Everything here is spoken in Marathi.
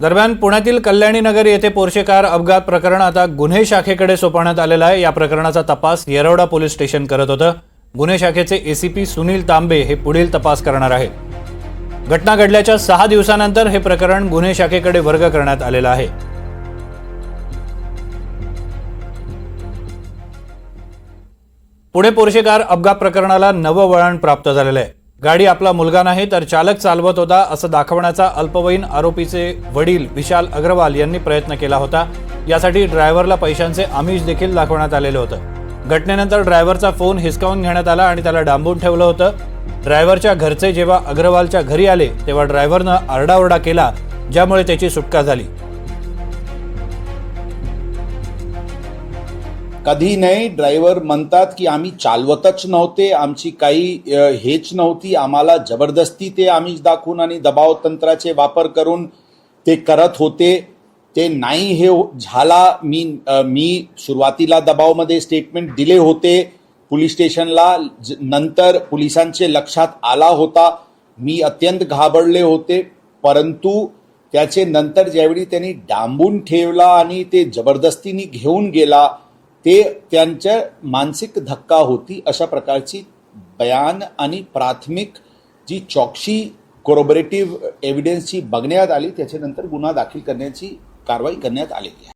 दरम्यान पुण्यातील कल्याणी नगर येथे पोर्शे कार अपघात प्रकरण आता गुन्हे शाखेकडे सोपवण्यात आलेलं आहे. या प्रकरणाचा तपास येरवडा पोलीस स्टेशन करत होतं. गुन्हे शाखेचे एसीपी सुनील तांबे हे पुढील तपास करणार आहेत. घटना घडल्याच्या सहा दिवसानंतर हे प्रकरण गुन्हे शाखेकडे वर्ग करण्यात आलेलं आहे. पुणे पोर्शे कार अपघात प्रकरणाला नवं वळण प्राप्त झालेलं आहे. गाडी आपला मुलगा नाही तर चालक चालवत होता असं दाखवण्याचा अल्पवयीन आरोपीचे वडील विशाल अग्रवाल यांनी प्रयत्न केला होता. यासाठी ड्रायव्हरला पैशांचे आमिष देखील दाखवण्यात आलेलं होतं. घटनेनंतर ड्रायव्हरचा फोन हिसकावून घेण्यात आला आणि त्याला डांबून ठेवलं होतं. ड्रायव्हरच्या घरचे जेव्हा अग्रवालच्या घरी आले तेव्हा ड्रायव्हरनं आरडाओरडा केला ज्यामुळे त्याची सुटका झाली. कधी नाही. ड्रायव्हर म्हणतात की आम्ही चालवतच नव्हते आमची काही हेच नव्हती. आम्हाला जबरदस्ती ते आम्ही दाखवून आणि दबाव तंत्राचे वापर करून ते करत होते. ते नाही हे हो- झाला. मी मी सुरुवातीला दबावमध्ये स्टेटमेंट दिले होते. पोलीस स्टेशनला ज- नंतर पोलिसांचे लक्षात आला होता. मी अत्यंत घाबरले होते. परंतु त्याचे नंतर ज्यावेळी त्यांनी डांबून ठेवला आणि ते जबरदस्तीने घेऊन गेला ते त्यांच्या मानसिक धक्का होती अशा प्रकारची बयान आणि प्राथमिक जी चौकशी कोरोबरेटिव्ह एव्हिडन्सची बघण्यात आली त्याच्यानंतर गुन्हा दाखल करण्याची कारवाई करण्यात आलेली आहे.